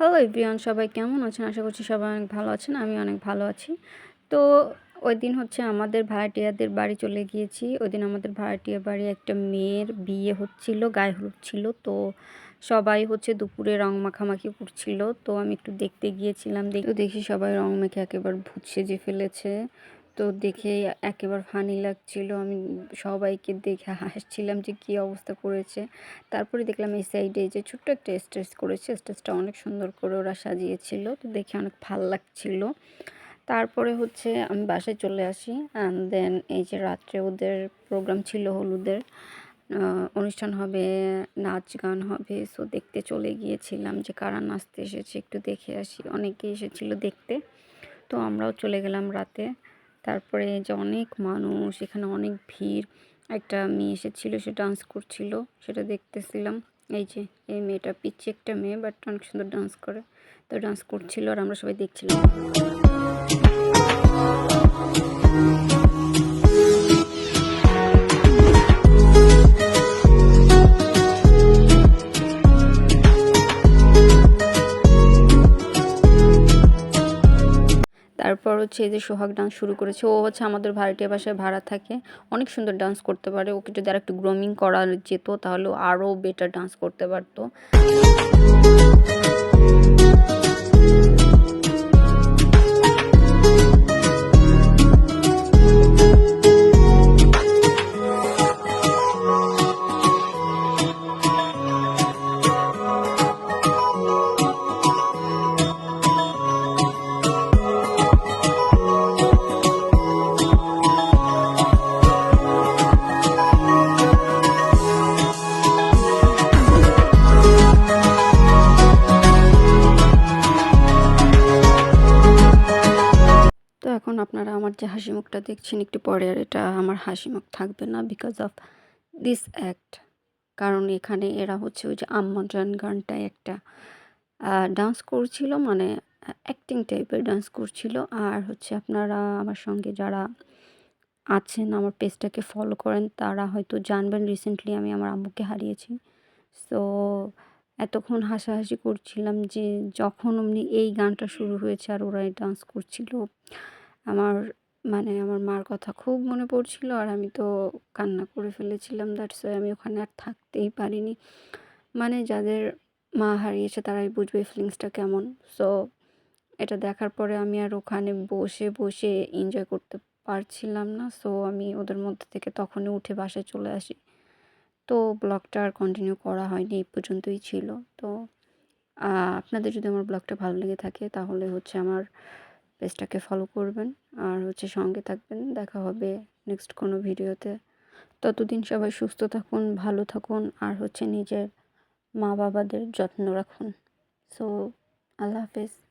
Hello everyone, সবাই কেমন আছেন? আশা করছি সবাই অনেক ভালো আছেন, আমি অনেক ভালো আছি। তো ওই দিন হচ্ছে আমাদের ভাড়াটিয়াদের বাড়ি চলে গিয়েছি। ওই দিন আমাদের ভাড়াটিয়া বাড়ি একটা মেয়ের বিয়ে হচ্ছিল, গায়ে হলুদ ছিল। তো সবাই হচ্ছে দুপুরে রং মাখামাখি করছিল। তো আমি একটু দেখতে গিয়েছিলাম দেখতে দেখি সবাই রং মেখে একেবারে ভূত সেজে ফেলেছে। তো দেখে একেবারে ফানি লাগছিল। আমি সবাইকে দেখে হাসছিলাম যে কী অবস্থা করেছে। তারপরে দেখলাম এই সাইডে যে ছোট্ট একটা স্টেজ করেছে। স্টেজটা অনেক সুন্দর করে ওরা সাজিয়েছিল। তো দেখে অনেক ভালো লাগছিল। তারপরে হচ্ছে আমি বাসায় চলে আসি। অ্যান্ড দেন এই যে রাত্রে ওদের প্রোগ্রাম ছিল হলুদের অনুষ্ঠান হবে, নাচ গান হবে। সো দেখতে চলে গিয়েছিলাম যে কারা নাচতে এসেছে একটু দেখে আসি। অনেকে এসেছিল দেখতে। তো আমরাও চলে গেলাম রাতে। তারপরে যে অনেক মানুষ, এখানে অনেক ভিড়। একটা মেয়ে এসেছিল, সে ডান্স করছিল, সেটা দেখতেছিলাম। এই যে, এই মেয়েটা পিচ্ছি একটা মেয়ে বাট অনেক সুন্দর ডান্স করে। তো ডান্স করছিল আর আমরা সবাই দেখছিলাম। তারপর হচ্ছে এই যে সোহাগ ডান্স শুরু করেছে, ও হচ্ছে আমাদের ভাড়াটিয়া বাসায় ভাড়া থাকে, অনেক সুন্দর ডান্স করতে পারে, ওকে যদি আর একটু গ্রোমিং করা যেত তাহলে আরও বেটার ডান্স করতে পারতো। এখন আপনারা আমার যে হাসি মুখটা দেখছেন একটু পরে, আর এটা আমার হাসি মুখ থাকবে না বিকজ অফ দিস অ্যাক্ট কারণ এখানে এরা হচ্ছে ওই যে আম্মাজান গানটায় একটা ডান্স করছিল মানে অ্যাক্টিং টাইপের ডান্স করছিল। আর হচ্ছে আপনারা আমার সঙ্গে যারা আছেন, আমার পেজটাকে ফলো করেন, তারা হয়তো জানবেন রিসেন্টলি আমি আমার আম্মুকে হারিয়েছি। সো এতক্ষণ হাসাহাসি করছিলাম যে যখন অমনি এই গানটা শুরু হয়েছে আর ওরা ডান্স করছিল আমার মানে আমার মার কথা খুব মনে পড়ছিল আর আমি তো কান্না করে ফেলেছিলাম দ্যাটস আমি ওখানে আর থাকতেই পারিনি। মানে যাদের মা হারিয়েছে তারাই বুঝবে ফিলিংসটা কেমন। সো এটা দেখার পরে আমি আর ওখানে বসে বসে এনজয় করতে পারছিলাম না। সো আমি ওদের মধ্যে থেকে তখনই উঠে বাসায় চলে আসি। তো ব্লগটা আর কন্টিনিউ করা হয়নি, এই পর্যন্তই ছিল। তো আপনাদের যদি আমার ব্লগটা ভালো লেগে থাকে তাহলে হচ্ছে আমার পেজটাকে ফলো করবেন। আর হচ্ছে সঙ্গে থাকবেন। দেখা হবে নেক্সট কোনো ভিডিওতে ততদিন সবাই সুস্থ থাকুন, ভালো থাকুন, আর হচ্ছে নিজের মা বাবাদের যত্ন রাখুন। সো আল্লাহ হাফেজ।